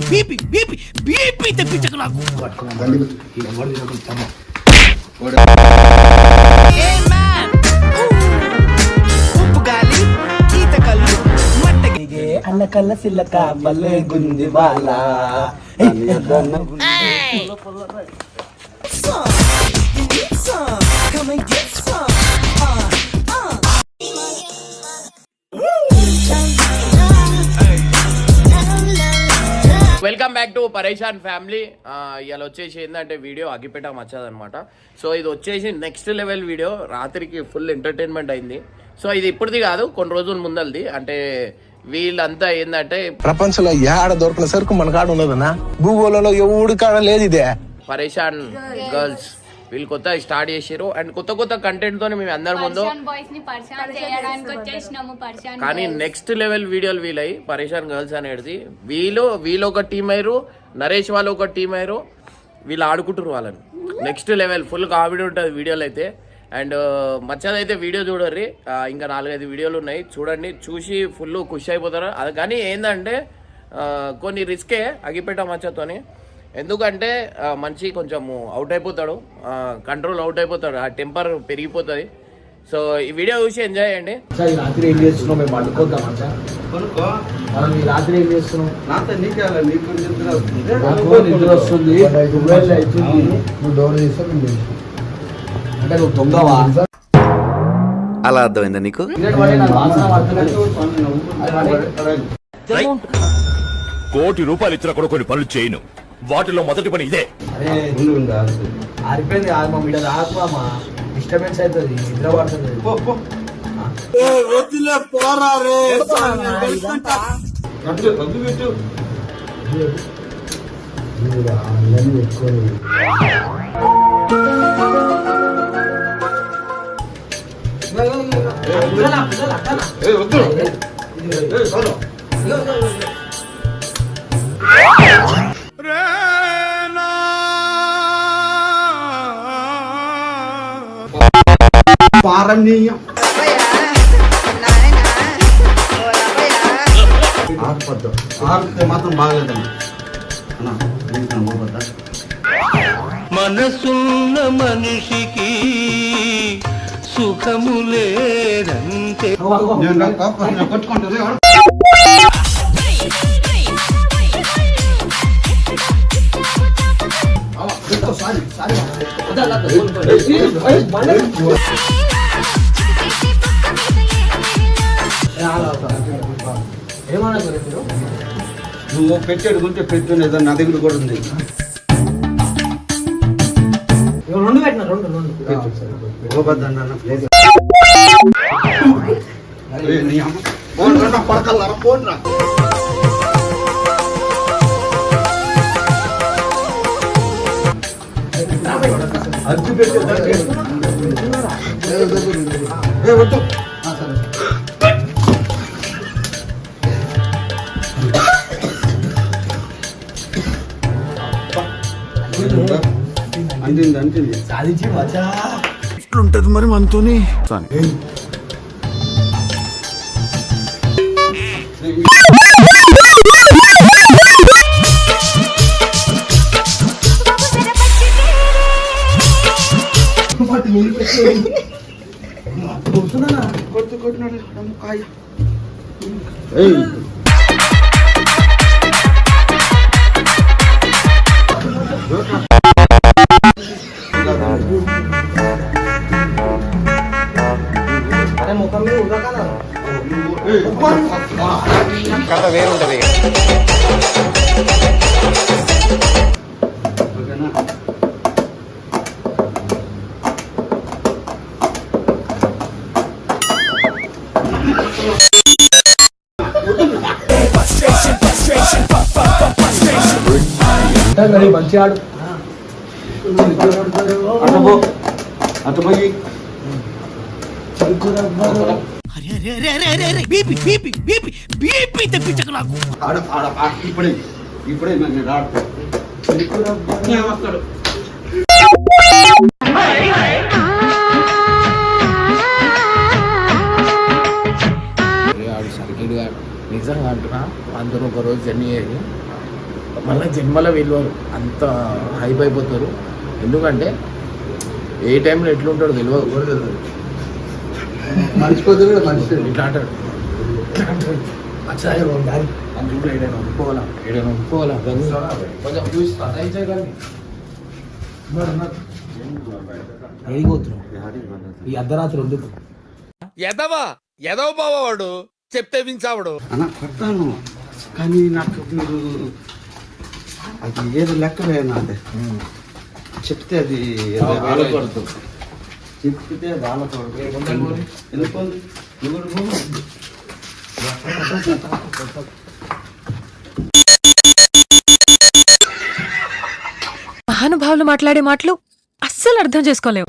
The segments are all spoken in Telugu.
బీపీ బీపీ బీపీ బీపీ తెప్పించకు నాకు అన్న కళ్ళ సిల్లక బల్లే గుంది బాల Come and get some. Welcome back to Pareshan family ఇవాళ వచ్చేసి ఏంటంటే వీడియో అగిపెట్ట మచ్చదనమాట సో ఇది వచ్చేసి నెక్స్ట్ లెవెల్ వీడియో రాత్రికి ఫుల్ ఎంటర్టైన్మెంట్ అయింది. సో ఇది ఇప్పుడుది కాదు కొన్ని రోజుల ముందలది. అంటే వీళ్ళంతా ఏంటంటే ప్రపంచంలో ఏడ దొరికిన సరుకు మన కాడ ఉన్నదన్నా? భూగోళంలో ఎవడు కాడ లేదు ఇదే పరేషాన్ గర్ల్స్ వీళ్ళు కొత్త స్టార్ట్ చేసారు అండ్ కొత్త కొత్త కంటెంట్ తోని మేము అందరి ముందు పర్షాన్ బాయ్స్ని పరిచయం చేయడానికి వచ్చేసినాము పర్షాన్ కానీ నెక్స్ట్ లెవెల్ వీడియోలు వీలై పరేషాన్ గర్ల్స్ అనేది వీళ్ళు వీళ్ళు ఒక టీం అయ్యారు నరేష్ వాళ్ళు ఒక టీం అయ్యారు వీళ్ళు ఆడుకుంటారు వాళ్ళని. నెక్స్ట్ లెవెల్ ఫుల్ కామెడీ ఉంటుంది వీడియోలు అయితే. అండ్ మచ్చదైతే వీడియో చూడర్రి. ఇంకా నాలుగైదు వీడియోలు ఉన్నాయి. చూడండి చూసి ఫుల్ ఖుషి అయిపోతారు. అది కానీ ఏంటంటే కొన్ని రిస్కే అగిపెట్ట మచ్చతోని. ఎందుకంటే మనిషి కొంచెం అవుట్ అయిపోతాడు. కంట్రోల్ అవుట్ అయిపోతాడు. ఆ టెంపర్ పెరిగిపోతుంది. సో ఈ వీడియో చూసి ఎంజాయ్ చేయండి. ఈ రాత్రి ఏం చేస్తున్నావు? మేము అడ్డుకోద్దాం అచ్చా? కొనుక్కో. మనం ఈ రాత్రి ఏం చేస్తున్నావు నాతో నీకే అలా నీకు నిద్ర వస్తుంది. నాకు నిద్ర వస్తుంది. టువెల్ అవుతుంది నువ్వు డోర్ తీస్తే మేము తెలుసు అంటే నువ్వు దొంగవా అలా అర్థమైందా నీకు. కోటి రూపాయలు ఇచ్చిన కూడా కొన్ని పనులు చేయను. వాటిలో మొదటి పని ఇదే. ఆరిపోయింది కాదు మా మీద రాకపోమా డిస్టర్బెన్స్ అవుతుంది నిద్ర పడుతుంది. పో, పో. కట్టు, వద్దు ఆర్పద్దు మాత్రం అన్న, నా? మనసున్న మనిషికి సుఖము లేదంటే నేను నాకు నువ్వు పెట్టాడు గుంటే పెట్టు నా దగ్గర కూడా ఉంది రెండు పెట్టిన రెండు రెండు ప్లీజ్. ఏ, నీ అమ్మ. పోన్రా, నా పడకల్లారా, పోన్రా. అర్జు పెట్టి అందింది సాధించి మచ్చా ఎట్లుంటది మరి మనతోని కొట్టు కదా మంచిగా ఆడు. అటు పో అటు పోయి ఆడ ఆడ ఆ, ఇప్పుడే ఇప్పుడే నేను రాడు ఆడు సర్కిల్గా నిజంగా అంటున్నా అందరూ ఒక రోజు జర్నీ అయ్యి మళ్ళీ జన్మలో వెళ్ళారు అంత హైప్ అయిపోతారు. ఎందుకంటే ఏ టైంలో ఎట్లుంటాడో తెలియదు మర్చిపోతే కూడా మనిషి ఇట్లా అంటాడు. ఈ అర్ధరాత్రి ఎందుకు? ఎదవా? ఎదవ బావాడు చెప్తే వించావుడు. అన్న కొడతాను. కానీ నాకు మీరు అది ఏది లెక్కలే నాది. చెప్తే అది బాధపడుతూ. చెప్తే బాధపడదు ఎందుకు ఎవరు మహానుభావులు మాట్లాడే మాటలు అస్సలు అర్థం చేసుకోలేవు.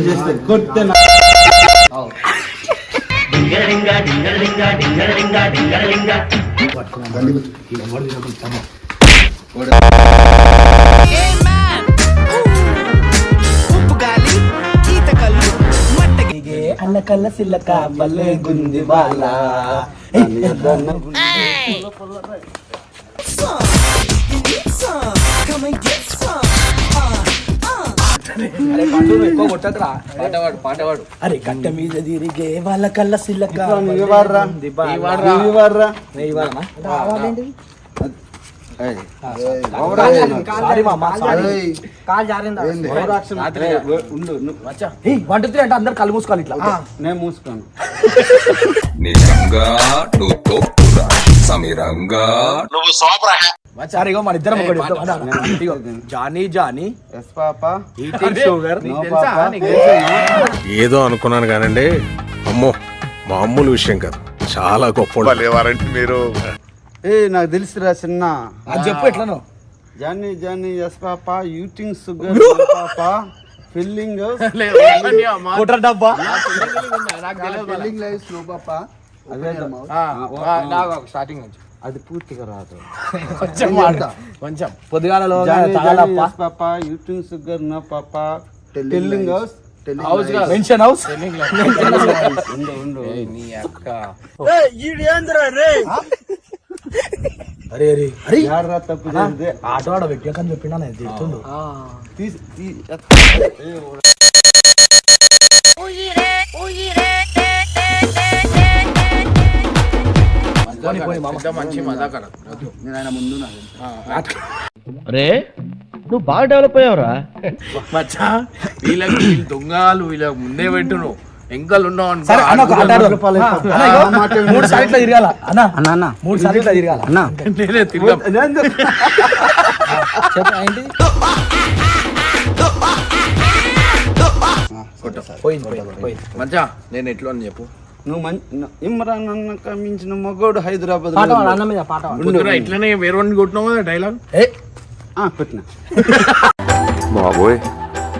చేస్తే కొట్టే గాలి ఈత కళ్ళు మట్టగిగే అన్న కళ్ళ సిల్లక బల్లే గుంది బాల పాటవాడు పాటవాడు అరే కట్ట మీద తిరిగే వాళ్ళ కళ్ళ సిల్లక. వన్ టూ త్రీ అంటే అందరు కళ్ళు మూసుకోవాలి ఇట్లా. నేను మూసుకోను. నిజంగా నువ్వు తోపురా మన ఇద్దరం ఒకటి. Johnny Johnny. Yes papa. Eating sugar? ఏదో అనుకున్నాను కానండి. అమ్మో మామూలు విషయం కాదు. చాలా గొప్ప మీరు. ఏ నాకు తెలుసురా చిన్న. అది చెప్పు ఎట్లను. Johnny Johnny yes papa. Eating sugar papa. Filling. కుట్ర డబ్బా. Feeling life slow papa. Starting నుంచి. అది పూర్తిగా రాదు. కొంచెం. కొంచెం. పొద్దుగాలలో papa eating sugar no papa. Telling house house కాదు. Mansion house Telling lies. ఉండు ఉండు ఏయ్, నీ అక్క అరే అరే అరే. తప్పు ఆటో ఆడ వ్యక్తి అని చెప్పిండా నేను తీసి మంచి మజాకర నేను ఆయన ముందు నాకు అరే నువ్వు బాగా డెవలప్ అయ్యావురా మచ్చా వీళ్ళకి వీళ్ళు దొంగలు వీళ్ళకి ముందే పెట్టును ఎంకలు ఉన్నావు. మూడు సార్లు తిరగాల అన్న అన్న అన్న మూడు సార్లు తిరగాల అన్న నేను ఎట్లా అని చెప్పు నువ్వు మంచి ఇమ్రాన్ అన్న మించిన మగోడు హైదరాబాద్ పాట అన్న మీద ఇట్లనే వేరే వాడిని కొట్టినావు కదా డైలాగ్? ఏ? పెట్టిన. బాబోయ్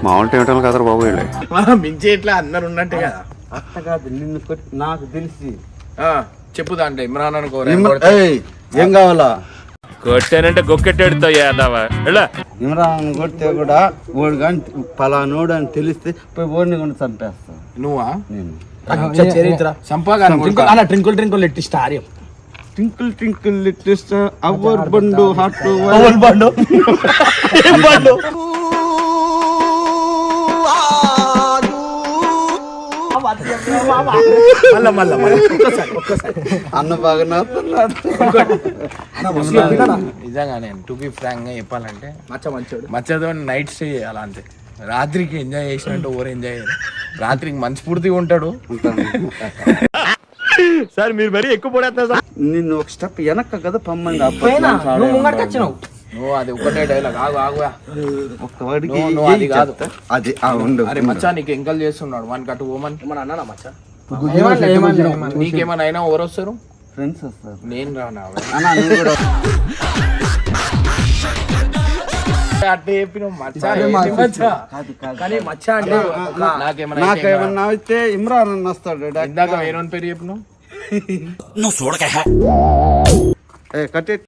మామూలు ఏమిటో కదరా బాబు వీళ్ళే. మనం మించి ఇట్లా అందరు ఉన్నట్టే కదా. అట్ట కాదు నిన్ను కొట్టి నాకు తెలిసి. ఆ, చెప్పు దాంట్లో ఇమ్రాన్ అనుకో ఇమ్రా- ఏయ్, ఏం కావాలా? కొట్టానంటే గొక్కెట్టాడుతో యాదవా ఇమ్రాన్ కొడితే కూడా ఓడి కానీ పలానోడు అని తెలిస్తే పోయి ఓడిని కూడా చంపేస్తా. నువ్వా? నేను. చరిత్ర. సంపాగా ట్రింకుల్ ట్రింకుల్ ట్రింకుల్ ఎట్టి స్టార్ ట్వింకిల్ ట్వింకిల్ లిటిల్ అవర్ బండు హాట్ బండు. బండు? మళ్ళా మళ్ళా మళ్ళా. ఒక్కసారి ఒక్కసారి. అన్న బాగా నవ్వుతున్నాడు. నా మస్తు చెప్పినా నిజంగా నేను టు బి ఫ్రాంక్గా చెప్పాలంటే మచ్చ మంచోడు. మచ్చతో నైట్ స్టే చేయాలి అంతే. రాత్రికి ఎంజాయ్ చేసినట్టు ఓవర్ ఎంజాయ్ రాత్రికి మంచి పూర్తిగా ఉంటాడు. సార్ మీరు మరీ ఎక్కువ పడేస్తా సార్. నిన్ను ఒక స్టెప్ వెనక కదా పమ్మంది నువ్వు ముంగడికి వచ్చినావు. నువ్వు అది ఒకటే డైలాగ్ ఆగు నువ్వు- అది కాదు. అది ఆ ఉండు అరే మచ్చా నీకు ఎంకల్ చేస్తున్నాడు. వన్ కట్టు ఓమన్ అన్న మచ్చ? నీకేమైనా అయినా ఎవరు వస్తారు? ఫ్రెండ్స్ వస్తారు. నేను రానా? కానీ మచ్చా అంటే నాకేమన్నా అయితే ఇమ్రాన్ అన్న వస్తాడు ఇందాక వేరే పేరు చెప్పినావు? నువ్వు చూడక. ఏ కట్టే